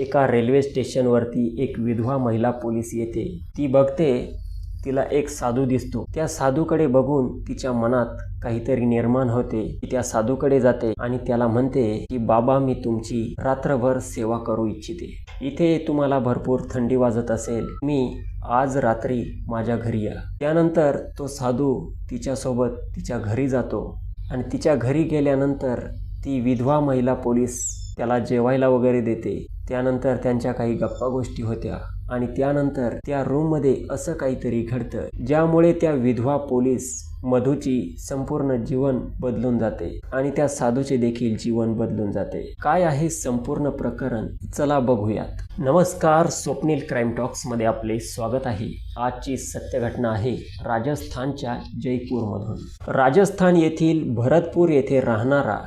एका रेल्वे स्टेशनवरती एक विधवा महिला पोलीस येते. ती बघते तिला एक साधू दिसतो. त्या साधूकडे बघून तिच्या मनात काहीतरी निर्माण होते. ती त्या साधूकडे जाते आणि त्याला म्हणते की बाबा मी तुमची रात्रभर सेवा करू इच्छिते. इथे तुम्हाला भरपूर थंडी वाजत असेल. मी आज रात्री माझ्या घरी या. त्यानंतर तो साधू तिच्यासोबत तिच्या घरी जातो आणि तिच्या घरी गेल्यानंतर ती विधवा महिला पोलीस त्याला जेवायला वगैरे देते. त्यानंतर त्यांच्या काही गप्पा गोष्टी होत्या. आणि त्यानंतर त्या रूममध्ये असं काहीतरी घडतं ज्यामुळे त्या विधवा पोलीस मधूची संपूर्ण जीवन बदलून जाते आणि त्या साधूचे देखील जीवन बदलून जाते. काय आहे संपूर्ण प्रकरण? चला बघूयात. नमस्कार स्वप्नील क्राईम टॉक्समध्ये आपले स्वागत आहे. आजची सत्य घटना आहे राजस्थानच्या जयपूरमधून. राजस्थान येथील भरतपूर येथे राहणारा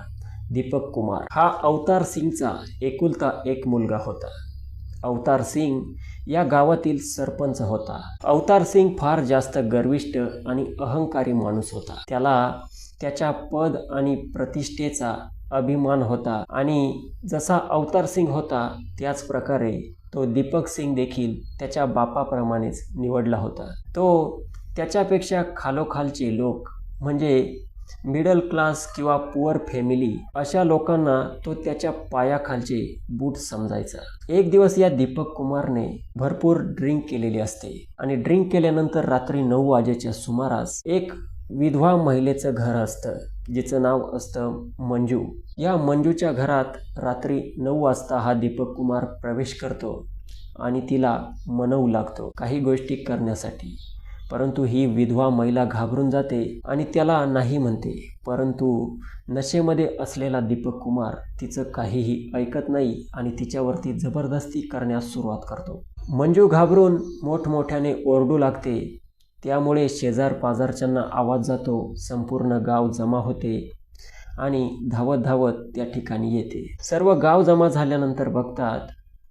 दीपक कुमार. हा अवतार सिंगचा एकुलता एक मुलगा होता. अवतार सिंग या गावातील सरपंच होता. अवतार सिंग फार जास्त गर्विष्ठ आणि अहंकारी माणूस होता. त्याला त्याच्या पद आणि प्रतिष्ठेचा अभिमान होता आणि जसा अवतार सिंग होता त्याच प्रकारे तो दीपक सिंग देखील त्याच्या बापाप्रमाणेच निवडला होता. तो त्याच्यापेक्षा खालोखालचे लोक म्हणजे मिडल क्लास किंवा पुअर फॅमिली अशा लोकांना तो त्याच्या पायाखालचे बूट समजायचा. एक दिवस या दीपक कुमारने भरपूर ड्रिंक केलेली असते आणि ड्रिंक केल्यानंतर रात्री नऊ वाजेच्या सुमारास एक विधवा महिलेचं घर असतं जिचं नाव असतं मंजू. या मंजूच्या घरात रात्री नऊ वाजता हा दीपक कुमार प्रवेश करतो आणि तिला मनवू लागतो काही गोष्टी करण्यासाठी. परंतु ही विधवा महिला घाबरून जाते आणि त्याला नाही म्हणते. परंतु नशेमध्ये असलेला दीपक कुमार तिचं काहीही ऐकत नाही आणि तिच्यावरती जबरदस्ती करण्यास सुरुवात करतो. मंजू घाबरून मोठमोठ्याने ओरडू लागते. त्यामुळे शेजार पाजारच्यांना आवाज जातो संपूर्ण गाव जमा होते आणि धावत धावत त्या ठिकाणी येते. सर्व गाव जमा झाल्यानंतर बघतात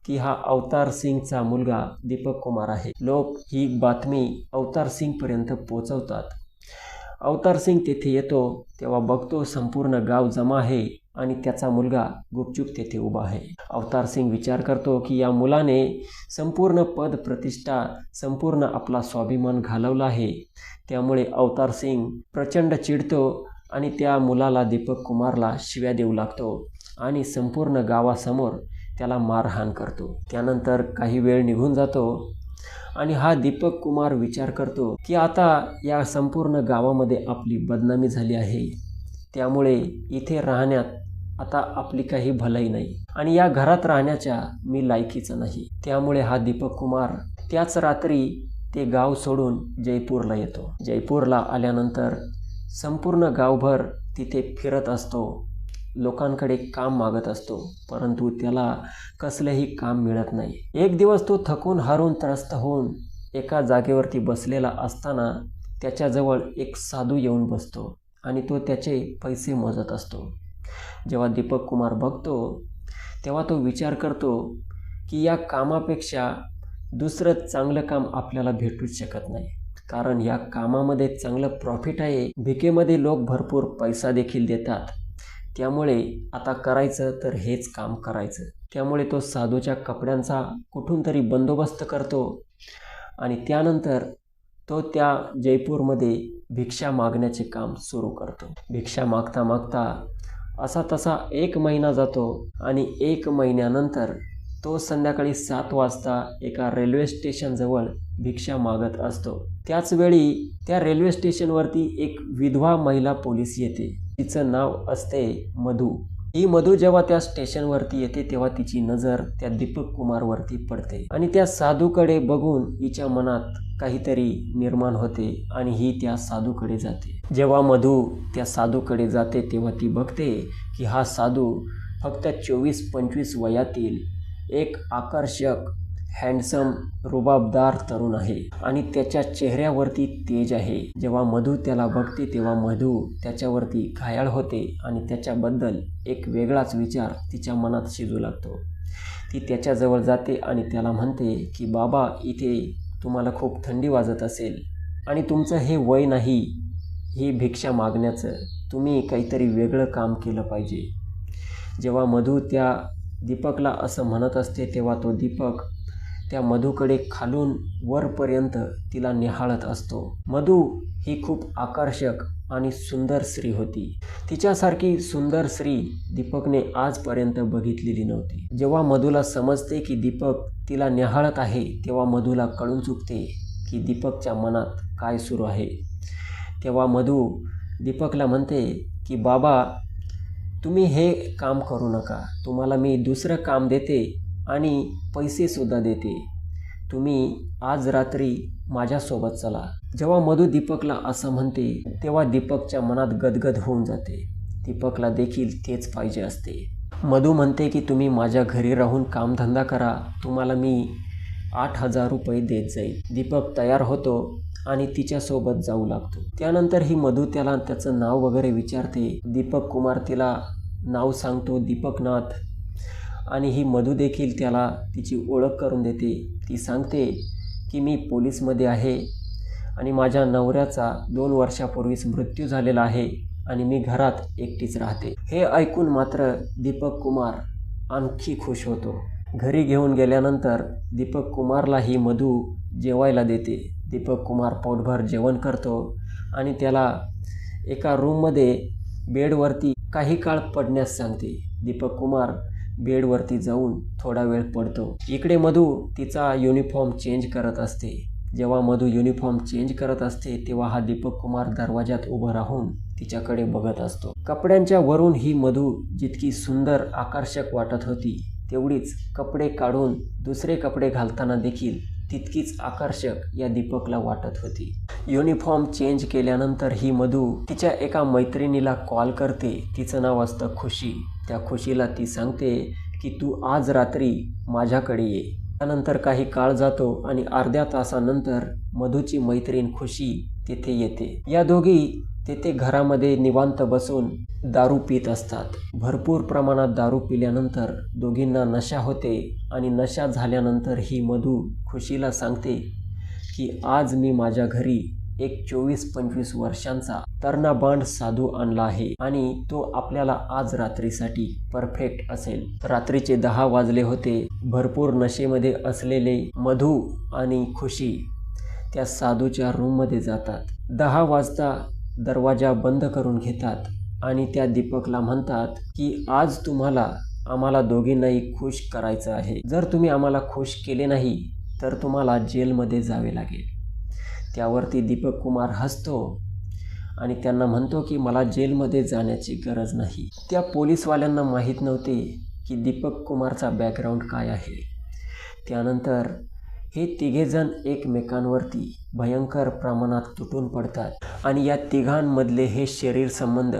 की हा अवतार सिंगचा मुलगा दीपक कुमार आहे. लोक ही बातमी अवतार सिंगपर्यंत पोचवतात अवतार सिंग तेथे येतो तेव्हा बघतो संपूर्ण गाव जमा आहे आणि त्याचा मुलगा गुपचूप तेथे उभा आहे. अवतार सिंग विचार करतो की या मुलाने संपूर्ण पद प्रतिष्ठा संपूर्ण आपला स्वाभिमान घालवला आहे. त्यामुळे अवतार सिंग प्रचंड चिडतो आणि त्या मुलाला दीपक कुमारला शिव्या देऊ लागतो आणि संपूर्ण गावासमोर त्याला मारहाण करतो. त्यानंतर काही वेळ निघून जातो आणि हा दीपक कुमार विचार करतो की आता या संपूर्ण गावामध्ये आपली बदनामी झाली आहे. त्यामुळे इथे राहण्यात आता आपली काही भलाई नाही. आणि या घरात राहण्याच्या मी लायकीचं नाही. त्यामुळे हा दीपक कुमार त्याच रात्री ते गाव सोडून जयपूरला येतो. जयपूरला आल्यानंतर संपूर्ण गावभर तिथे फिरत असतो. लोकांकडे काम मागत असतो परंतु त्याला कसलेही काम मिळत नाही. एक दिवस तो थकून हारून त्रस्त होऊन एका जागेवरती बसलेला असताना त्याच्याजवळ एक साधू येऊन बसतो आणि तो त्याचे पैसे मोजत असतो. जेव्हा दीपक कुमार बघतो तेव्हा तो विचार करतो की या कामापेक्षा दुसरं चांगलं काम आपल्याला भेटूच शकत नाही. कारण या कामामध्ये चांगलं प्रॉफिट आहे. भिकेमध्ये लोक भरपूर पैसा देखील देतात. त्यामुळे आता करायचं तर हेच काम करायचं. त्यामुळे तो साधूच्या कपड्यांचा कुठून तरी बंदोबस्त करतो. आणि त्यानंतर तो त्या जयपूरमध्ये भिक्षा मागण्याचे काम सुरू करतो. भिक्षा मागता मागता असा तसा एक महिना जातो आणि एक महिन्यानंतर तो संध्याकाळी सात वाजता एका रेल्वे स्टेशनजवळ भिक्षा मागत असतो. त्याचवेळी त्या रेल्वे स्टेशनवरती एक विधवा महिला पोलीस येते. तिचं नाव असते मधू. ही मधू जेव्हा त्या स्टेशनवरती येते तेव्हा तिची नजर त्या दीपक कुमारवरती पडते. आणि त्या साधूकडे बघून हिच्या मनात काहीतरी निर्माण होते आणि ही त्या साधूकडे जाते. जेव्हा मधू त्या साधूकडे जाते तेव्हा ती बघते की हा साधू फक्त चोवीस पंचवीस वयातील एक आकर्षक हँडसम रुबाबदार तरुण आहे आणि त्याच्या चेहऱ्यावरती तेज आहे. जेव्हा मधू त्याला बघते तेव्हा मधू त्याच्यावरती घायाळ होते आणि त्याच्याबद्दल एक वेगळाच विचार तिच्या मनात शिजू लागतो. ती त्याच्याजवळ जाते आणि त्याला म्हणते की बाबा इथे तुम्हाला खूप थंडी वाजत असेल आणि तुमचं हे वय नाही ही भिक्षा मागण्याचं. तुम्ही काहीतरी वेगळं काम केलं पाहिजे. जेव्हा मधू त्या दीपकला असं म्हणत असते तेव्हा तो दीपक त्या मधूकडे खालून वरपर्यंत तिला निहाळत असतो. मधू ही खूप आकर्षक आणि सुंदर स्त्री होती. तिच्यासारखी सुंदर स्त्री दीपकने आजपर्यंत बघितलेली नव्हती. जेव्हा मधूला समजते की दीपक तिला निहाळत आहे तेव्हा मधूला कळून चुकते की दीपकच्या मनात काय सुरू आहे. तेव्हा मधू दीपकला म्हणते की बाबा तुम्ही हे काम करू नका. तुम्हाला मी दुसरं काम देते आणि पैसेसुद्धा देते. तुम्ही आज रात्री माझ्यासोबत चला. जेव्हा मधू दीपकला असं म्हणते तेव्हा दीपकच्या मनात गदगद होऊन जाते. दीपकला देखील तेच पाहिजे असते. मधू म्हणते की तुम्ही माझ्या घरी राहून कामधंदा करा. तुम्हाला मी आठ हजार रुपये देत जाईल. दीपक तयार होतो आणि तिच्यासोबत जाऊ लागतो. त्यानंतर ही मधू त्याला त्याचं नाव वगैरे विचारते. दीपक कुमार तिला नाव सांगतो. दीपकनाथ आणि ही मधू देखील त्याला तिची ओळख करून देते. ती सांगते की मी पोलीसमध्ये आहे आणि माझ्या नवऱ्याचा दोन वर्षापूर्वीच मृत्यू झालेला आहे आणि मी घरात एकटीच राहते. हे ऐकून मात्र दीपक कुमार आणखी खुश होतो. घरी घेऊन गेल्यानंतर दीपक कुमारला ही मधू जेवायला देते. दीपक कुमार पोटभर जेवण करतो आणि त्याला एका रूममध्ये बेडवरती काही काळ पडण्यास सांगते. दीपक कुमार बेडवरती जाऊन थोडा वेळ पडतो. इकडे मधू तिचा युनिफॉर्म चेंज करत असते. जेव्हा मधू युनिफॉर्म चेंज करत असते तेव्हा हा दीपक कुमार दरवाजात उभं राहून तिच्याकडे बघत असतो. कपड्यांच्या वरून ही मधू जितकी सुंदर आकर्षक वाटत होती तेवढीच कपडे काढून दुसरे कपडे घालताना देखील तितकीच आकर्षक या दीपकला वाटत होती. युनिफॉर्म चेंज केल्यानंतर ही मधू तिच्या एका मैत्रिणीला कॉल करते. तिचं नाव असतं खुशी. त्या खुशीला ती सांगते की तू आज रात्री माझ्याकडे ये. त्यानंतर काही काळ जातो आणि अर्ध्या तासानंतर मधूची मैत्रीण खुशी तिथे येते. या दोघी तेथे घरामध्ये निवांत बसून दारू पित असतात. भरपूर प्रमाणात दारू पिल्यानंतर दोघींना नशा होते आणि नशा झाल्यानंतर ही मधू खुशीला सांगते की आज मी माझ्या घरी एक चोवीस पंचवीस वर्षांचा तरणा बांड साधू आणला आहे आणि तो आपल्याला आज रात्रीसाठी परफेक्ट असेल. रात्रीचे दहा वाजले होते. भरपूर नशेमध्ये असलेले मधू आणि खुशी त्या साधूच्या रूममध्ये जातात. दहा वाजता दरवाजा बंद करून घेतात आणि त्या दीपकला म्हणतात की आज तुम्हाला आम्हाला दोघींनाही खुश करायचं आहे. जर तुम्ही आम्हाला खुश केले नाही तर तुम्हाला जेलमध्ये जावे लागेल. त्यावरती दीपक कुमार हसतो आणि त्यांना म्हणतो की मला जेलमध्ये जाण्याची गरज नाही. त्या पोलीसवाल्यांना माहीत नव्हते की दीपक कुमारचा बॅकग्राऊंड काय आहे. त्यानंतर हे तिघेजण एकमेकांवरती भयंकर प्रमाणात तुटून पडतात आणि या तिघांमधले हे शरीर संबंध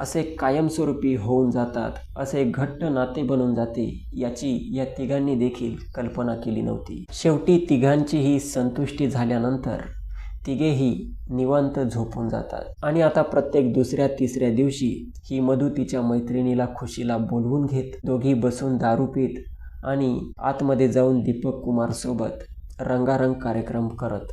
असे कायमस्वरूपी होऊन जातात असे घट्ट नाते बनून जाते याची या तिघांनी देखील कल्पना केली नव्हती. शेवटी तिघांचीही संतुष्टी झाल्यानंतर तिघेही निवांत झोपून जातात. आणि आता प्रत्येक दुसऱ्या तिसऱ्या दिवशी ही मधू तिच्या मैत्रिणीला खुशीला बोलवून घेत दोघी बसून दारू पीत आणि आतमध्ये जाऊन दीपक कुमारसोबत रंगारंग कार्यक्रम करत.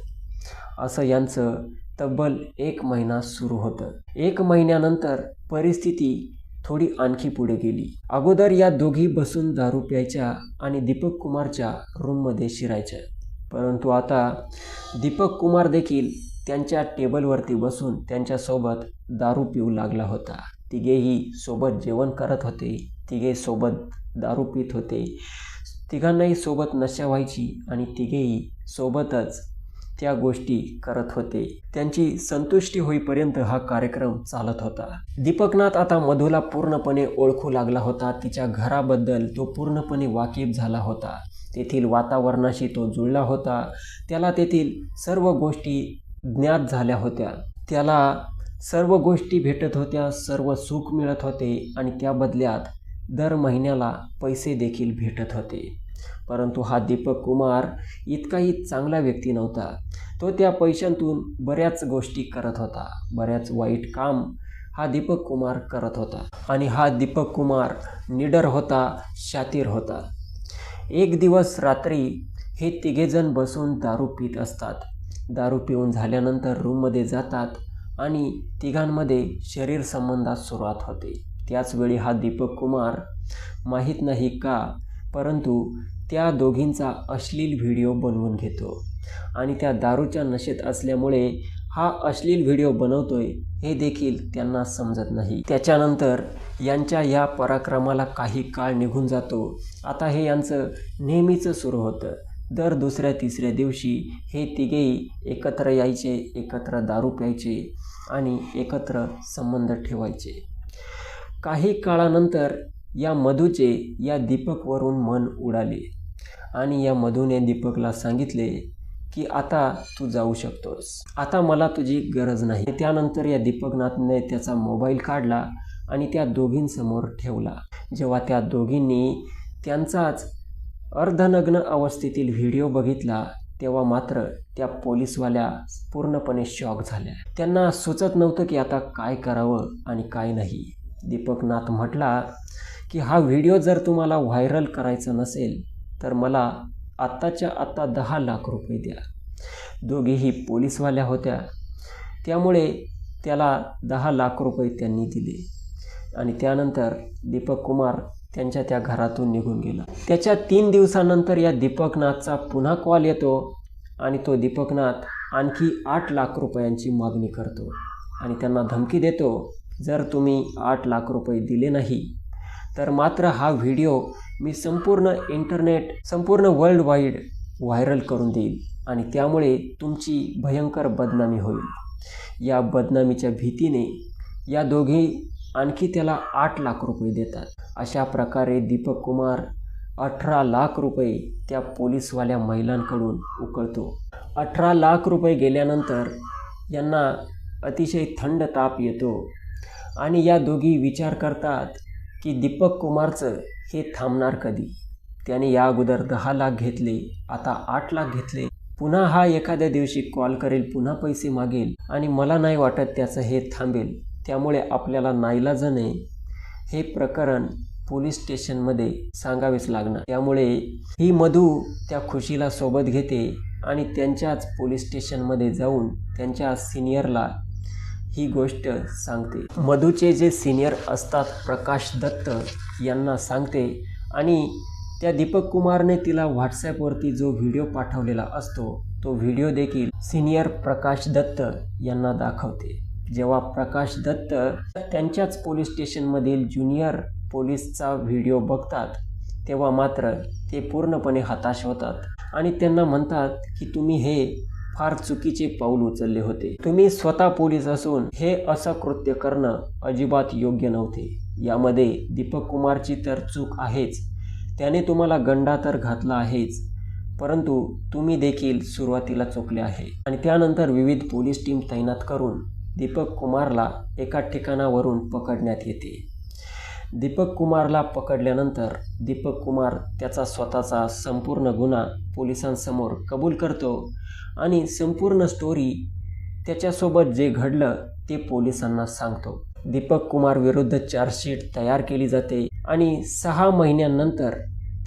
असं यांचं तब्बल एक महिना सुरू होतं. एक महिन्यानंतर परिस्थिती थोडी आणखी पुढे गेली. अगोदर या दोघी बसून दारू प्यायच्या आणि दीपक कुमारच्या रूममध्ये शिरायच्या. परंतु आता दीपक कुमार देखील त्यांच्या टेबलवरती बसून त्यांच्यासोबत दारू पिऊ लागला होता. तिघेही सोबत जेवण करत होते. तिघे सोबत दारू पित होते. तिघांनाही सोबत नशा व्हायची आणि तिघेही सोबतच त्या गोष्टी करत होते. त्यांची संतुष्टी होईपर्यंत हा कार्यक्रम चालत होता. दीपकनाथ आता मधूला पूर्णपणे ओळखू लागला होता. तिच्या घराबद्दल तो पूर्णपणे वाकेफ झाला होता. तेथील वातावरणाशी तो जुळला होता. त्याला तेथील सर्व गोष्टी ज्ञात झाल्या होत्या. त्याला सर्व गोष्टी भेटत होत्या सर्व सुख मिळत होते आणि त्या बदल्यात दर महिन्याला पैसे देखील भेटत होते. परंतु हा दीपक कुमार इतकाही चांगला व्यक्ती नव्हता. तो त्या पैशांतून बऱ्याच गोष्टी करत होता. बऱ्याच वाईट काम हा दीपक कुमार करत होता. आणि हा दीपक कुमार निडर होता शातीर होता. एक दिवस रात्री हे तिघेजण बसून दारू पित असतात. दारू पिऊन झाल्यानंतर रूममध्ये जातात आणि तिघांमध्ये शरीर संबंधात सुरुवात होते. त्याचवेळी हा दीपक कुमार माहीत नाही का? परंतु त्या दोघींचा अश्लील व्हिडिओ बनवून घेतो. आणि त्या दारूच्या नशेत असल्यामुळे हा अश्लील व्हिडिओ बनवतोय हे देखील त्यांना समजत नाही. त्याच्यानंतर यांच्या या पराक्रमाला काही काळ निघून जातो. आता हे यांचं नेहमीचं सुरू होतं. दर दुसऱ्या तिसऱ्या दिवशी हे तिघेही एकत्र यायचे एकत्र दारू प्यायचे आणि एकत्र संबंध ठेवायचे. काही काळानंतर या मधूचे या दीपकवरून मन उडाले. आणि या मधूने दीपकला सांगितले की आता तू जाऊ शकतोस. आता मला तुझी गरज नाही. त्यानंतर या दीपकनाथने त्याचा मोबाईल काढला आणि त्या दोघींसमोर ठेवला. जेव्हा त्या दोघींनी त्यांचाच अर्धनग्न अवस्थेतील व्हिडिओ बघितला तेव्हा मात्र त्या पोलीसवाल्या पूर्णपणे शॉक झाल्या. त्यांना सुचत नव्हतं की आता काय करावं आणि काय नाही. दीपकनाथ म्हटला की हा व्हिडिओ जर तुम्हाला व्हायरल करायचा नसेल तर मला आत्ताच्या आत्ता दहा लाख रुपये द्या. दोघेही पोलीसवाल्या होत्या. त्यामुळे त्याला दहा लाख रुपये त्यांनी दिले आणि त्यानंतर दीपक कुमार त्यांच्या त्या घरातून निघून गेला. त्याच्या तीन दिवसानंतर या दीपकनाथचा पुन्हा कॉल येतो आणि तो दीपकनाथ आणखी आठ लाख रुपयांची मागणी करतो आणि त्यांना धमकी देतो जर तुम्ही आठ लाख रुपये दिले नाही तर मात्र हा व्हिडिओ मी संपूर्ण इंटरनेट संपूर्ण वर्ल्ड वाईड व्हायरल करून देईल आणि त्यामुळे तुमची भयंकर बदनामी होईल. या बदनामीच्या भीतीने या दोघे आणखी त्याला आठ लाख रुपये देतात. अशा प्रकारे दीपक कुमार अठरा लाख रुपये त्या पोलीसवाल्या महिलांकडून उकळतो. अठरा लाख रुपये गेल्यानंतर यांना अतिशय थंड ताप येतो. आणि या दोघी विचार करतात की दीपक कुमारचं हे थांबणार कधी? त्याने या अगोदर दहा लाख घेतले आता आठ लाख घेतले. पुन्हा हा एखाद्या दिवशी कॉल करेल पुन्हा पैसे मागेल आणि मला नाही वाटत त्याचं हे थांबेल. त्यामुळे आपल्याला नाईलाजाने हे प्रकरण पोलीस स्टेशनमध्ये सांगावेच लागणार. त्यामुळे ही मधू त्या खुशीला सोबत घेते आणि त्यांच्याच पोलीस स्टेशनमध्ये जाऊन त्यांच्या सिनियरला ही गोष्ट सांगते. मधूचे जे सिनियर असतात प्रकाश दत्त यांना सांगते आणि त्या दीपक कुमारने तिला व्हॉट्सॲपवरती जो व्हिडिओ पाठवलेला असतो तो व्हिडिओ देखील सिनियर प्रकाश दत्त यांना दाखवते. जेव्हा प्रकाश दत्त त्यांच्याच पोलीस स्टेशनमधील ज्युनियर पोलीसचा व्हिडिओ बघतात तेव्हा मात्र ते पूर्णपणे हताश होतात आणि त्यांना म्हणतात की तुम्ही हे फार चुकीचे पाऊल उचलले होते. तुम्ही स्वतः पोलीस असून हे असं कृत्य करणं अजिबात योग्य नव्हते. यामध्ये दीपक कुमारची तर चूक आहेच. त्याने तुम्हाला गंडा तर घातला आहेच परंतु तुम्ही देखील सुरुवातीला चुकले आहे. आणि त्यानंतर विविध पोलीस टीम तैनात करून दीपक कुमारला एका ठिकाणावरून पकडण्यात येते. दीपक कुमारला पकडल्यानंतर दीपक कुमार त्याचा स्वतःचा संपूर्ण गुन्हा पोलिसांसमोर कबूल करतो आणि संपूर्ण स्टोरी त्याच्यासोबत जे घडलं ते पोलिसांना सांगतो. दीपक कुमार विरुद्ध चार्जशीट तयार केली जाते आणि सहा महिन्यांनंतर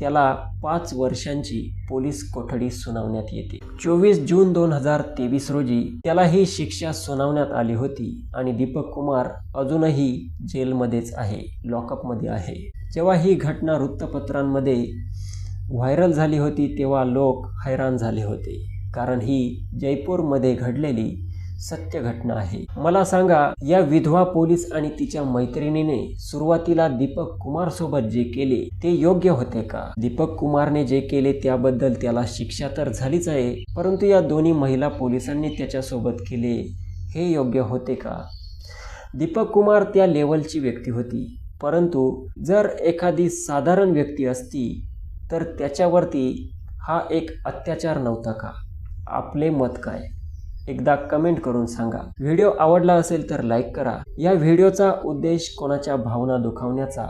त्याला पाच वर्षांची पोलीस कोठडी सुनावण्यात येते. चोवीस जून दोन हजार तेवीस रोजी त्याला ही शिक्षा सुनावण्यात आली होती आणि दीपक कुमार अजूनही जेलमध्येच आहे लॉकअपमध्ये आहे. जेव्हा ही घटना वृत्तपत्रांमध्ये व्हायरल झाली होती तेव्हा लोक हैराण झाले होते कारण ही जयपूरमध्ये घडलेली सत्य घटना आहे. मला सांगा या विधवा पोलीस आणि तिच्या मैत्रिणीने सुरुवातीला दीपक कुमार सोबत जे केले ते योग्य होते का? दीपक कुमारने जे केले त्याबद्दल त्याला शिक्षा तर झालीच आहे परंतु या दोन्ही महिला पोलिसांनी त्याच्यासोबत केले हे योग्य होते का? दीपक कुमार त्या लेवलची व्यक्ती होती परंतु जर एखादी साधारण व्यक्ती असती तर त्याच्यावरती हा एक अत्याचार नव्हता का? आपले मत काय? एकदा कमेंट करून सांगा. व्हिडिओ आवडला असेल तर लाईक करा. या व्हिडिओचा उद्देश कोणाच्या भावना दुखावण्याचा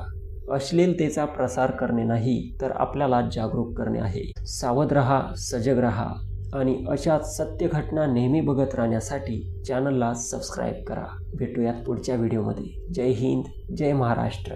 अश्लीलतेचा प्रसार करणे नाही तर आपल्याला जागरूक करणे आहे. सावध रहा सजग रहा आणि अशाच सत्य घटना नेहमी बघत राहण्यासाठी चॅनलला सबस्क्राईब करा. भेटूयात पुढच्या व्हिडिओमध्ये. जय हिंद जय महाराष्ट्र.